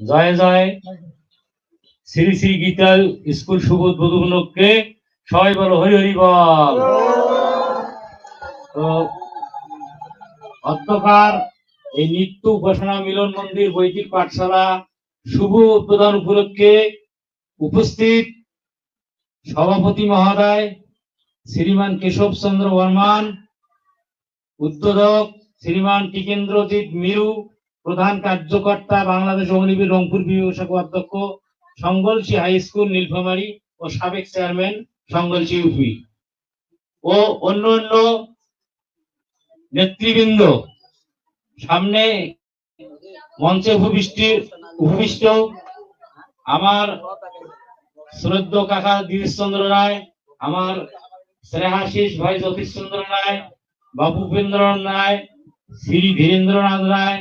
জয় জয়। শ্রী শ্রী গীতা স্কুল শুভ উদ্বোধনকে সবাই বলো, হরি হরি বল। তো এই নিত্য উপাসনা মিলন মন্দির বৈদিক পাঠশালা শুভ উদ্বোধন উপলক্ষে উপস্থিত সভাপতি মহোদয়, শ্রীমান কেশব চন্দ্র বর্মান, উদ্বোধক শ্রীমান টিকেন্দ্রজিৎ মিরু প্রধান কার্যকর্তা বাংলাদেশ অগ্নিবীর রংপুর বিভাগ অধ্যক্ষ সঙ্গলসি হাই স্কুল, নীলফামারী ও সাবেক চেয়ারম্যান সঙ্গলসি ইউপি ও অন্য অন্য নেতৃবৃন্দ। সামনে মঞ্চে উপবিষ্ট উপবিষ্ট আমার শ্রদ্ধ কাকা চন্দ্র রায়, আমার শ্রেহাশিস ভাই জ্যোতিষ চন্দ্র রায় বাবু উপেন্দ্র রায়, শ্রী ধীরেন্দ্রনাথ রায়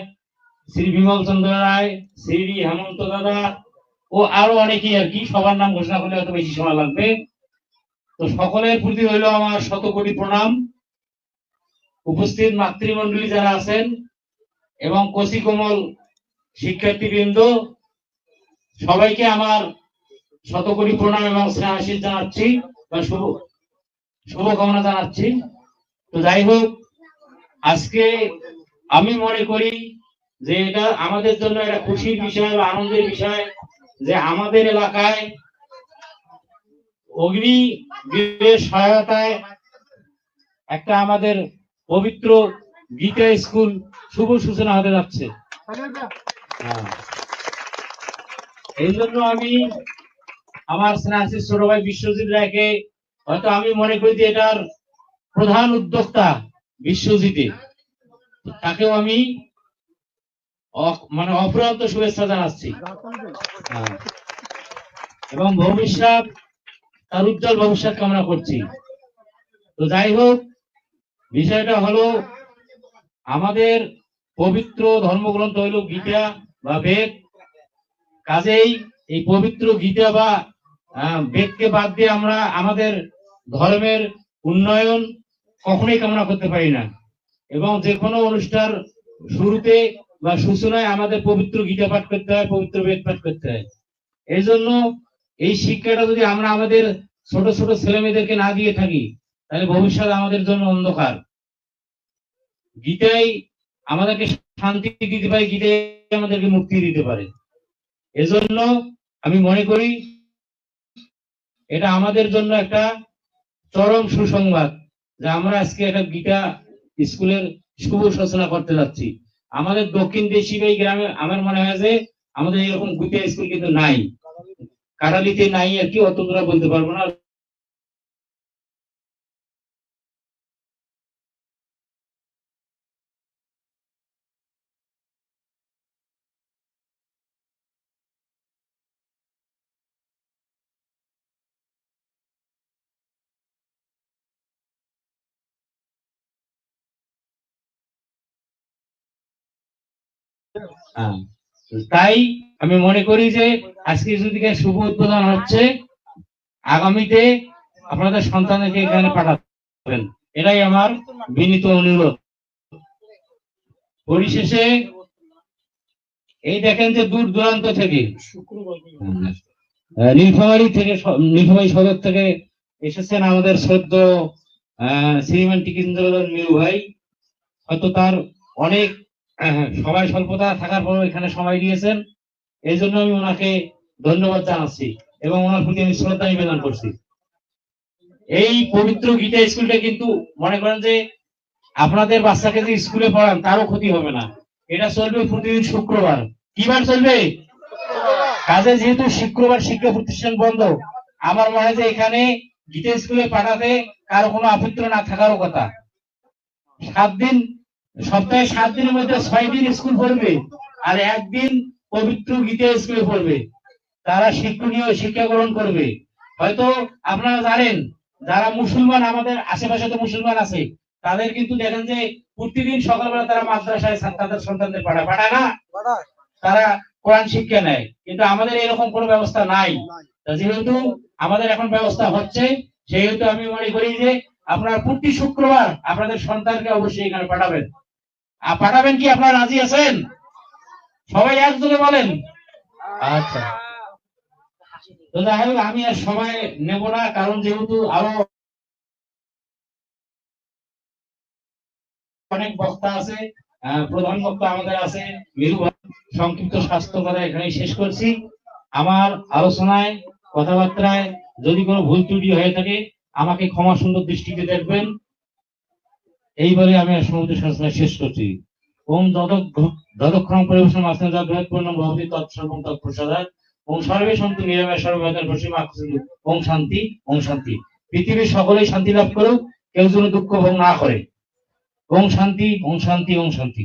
শ্রী বিমল চন্দ্র রায়, শ্রী হেমন্ত দাদা ও আরও অনেকেই আর কি, সবার নাম ঘোষণা করলে হয়তো বেশি সময় লাগবে। তো সকলের প্রতি হইল আমার শত কোটি প্রণাম। উপস্থিত মাতৃমণ্ডলী যারা আছেন এবং কচি কোমল শিক্ষার্থীবৃন্দ, সবাইকে আমার শত কোটি প্রণাম এবং স্নেহাশীষ জানাচ্ছি বা শুভ, শুভকামনা জানাচ্ছি। তো যাই হোক, আজকে আমি মনে করি যে এটা আমাদের জন্য একটা খুশির বিষয় বা আনন্দের বিষয়, যে আমাদের এলাকায় অগ্নি সহায়তায় একটা আমাদের পবিত্র গীতা স্কুল শুভ সূচনা হতে যাচ্ছে হ্যাঁ। এই জন্য আমি আমার স্নেহাশিস ছোট ভাই বিশ্বজিৎ রায়কে, হয়তো আমি মনে করি যে এটার প্রধান উদ্যোক্তা বিশ্বজিতে তাকেও আমি মানে অপ্রান্ত শুভেচ্ছা জানাচ্ছি। হ্যাঁ। এবং ভবিষ্যৎ, তার উজ্জ্বল ভবিষ্যৎ কামনা করছি। তো যাই হোক, বিষয়টা হলো, আমাদের পবিত্র ধর্মগ্রন্থ হইল গীতা বা বেদ। কাজেই এই পবিত্র গীতা বা বেদকে বাদ দিয়ে আমরা আমাদের ধর্মের উন্নয়ন কখনোই কামনা করতে পারি না। এবং যে কোনো অনুষ্ঠান শুরুতে বা সূচনায় আমাদের পবিত্র গীতা পাঠ করতে হয়, পবিত্র বেদ পাঠ করতে হয়। এই জন্য এই শিক্ষাটা যদি আমরা আমাদের ছোট ছোট ছেলে মেয়েদেরকে না দিয়ে থাকি, তাহলে ভবিষ্যৎ আমাদের জন্য অন্ধকার। গীতাই আমাদেরকে শান্তি দিতে পারে, গীতাই আমাদেরকে মুক্তি দিতে পারে। এজন্য আমি মনে করি এটা আমাদের জন্য একটা চরম সুসংবাদ যে আমরা আজকে একটা গীতা স্কুলের শুভ সূচনা করতে যাচ্ছি। আমাদের দক্ষিণ দেশি এই গ্রামে আমার মনে হয় যে আমাদের এরকম গুটিয়া স্কুল কিন্তু নাই। কারালিতে নাই আর কি অত দূরা বলতে পারব না। তাই আমি মনে করি যে আজকে যদি শুভ উদ্বোধন হচ্ছে, আগামীতে আপনাদের সন্তানকে এখানে পাঠাবেন। এটাই আমার বিনীত অনুরোধ। পরিশেষে এই দেখেন যে দূর দূরান্ত থেকে নীলফামারী থেকে নীলফামারী সদর থেকে এসেছেন আমাদের সদ্য শ্রীমান টিকেন্দ্র মিরু ভাই। হয়তো তার অনেক সময় স্বল্পতা থাকার পর এখানে সময় দিয়েছেন। এই জন্য আমি ওনাকে ধন্যবাদ জানাচ্ছি এবং ওনার প্রতি আমি শ্রদ্ধা নিবেদন করছি। এই পবিত্র গীতা স্কুলটা কিন্তু মনে করেন যে আপনাদের বাচ্চাকে যে স্কুলে পড়ান, তারও ক্ষতি হবে না। এটা চলবে প্রতিদিন শুক্রবার। কিবার চলবে? কাজে যেহেতু শুক্রবার শিক্ষা প্রতিষ্ঠান বন্ধ, আমার মনে হয় যে এখানে গীতা স্কুলে পাঠাতে কারও কোনো আপত্তি না থাকারও কথা। সাত দিন সপ্তাহে সাত দিনের মধ্যে ছয় দিন স্কুল পড়বে আর একদিন পবিত্র গীতা স্কুলে পড়বে। তারা শিক্ষণীয় শিক্ষা গ্রহণ করবে। হয়তো আপনারা জানেন যারা মুসলমান আমাদের আশেপাশে তো মুসলমান আছে তাদের কিন্তু দেখেন যে প্রতিদিন সকালবেলা তারা মাদ্রাসায় তাদের সন্তানদের পাঠায় পাঠায় না? তারা কোরআন শিক্ষা নেয়। কিন্তু আমাদের এরকম কোনো ব্যবস্থা নাই। তা যেহেতু আমাদের এখন ব্যবস্থা হচ্ছে সেহেতু আমি মনে করি যে আপনারা প্রতি শুক্রবার আপনাদের সন্তানকে অবশ্যই এখানে পাঠাবেন। পাঠাবেন কি? আপনারা রাজি আছেন? সবাই একযোগে বলেন। আচ্ছা। তো যাই হোক, আমি আর সময় নেব না, কারণ যেহেতু আরও অনেক বক্তা আছে প্রধান বক্তা আমাদের আছে, মিরু সংক্ষিপ্ত স্বাস্থ্য কথা এখানে শেষ করছি। আমার আলোচনায়, কথাবার্তায় যদি কোনো ভুল ত্রুটি হয়ে থাকে, আমাকে ক্ষমা সুন্দর দৃষ্টিতে দেখবেন। এইবারে আমি সমুদ্র শাসনা শেষ করছি। ওম দদক্ষণ পরিবেশন আসেন যা বৃহৎ পূর্ণ ভবতি তৎসর্বং তৎপ্রসাদাত ওম সর্বে শান্তি নিরাময় সর্ববেদন প্রসীম ওম শান্তি ওম শান্তি। পৃথিবীর সকলেই শান্তি লাভ করুক, কেউ যেন দুঃখ ভোগ না করে। ওম শান্তি ওম শান্তি ওম শান্তি।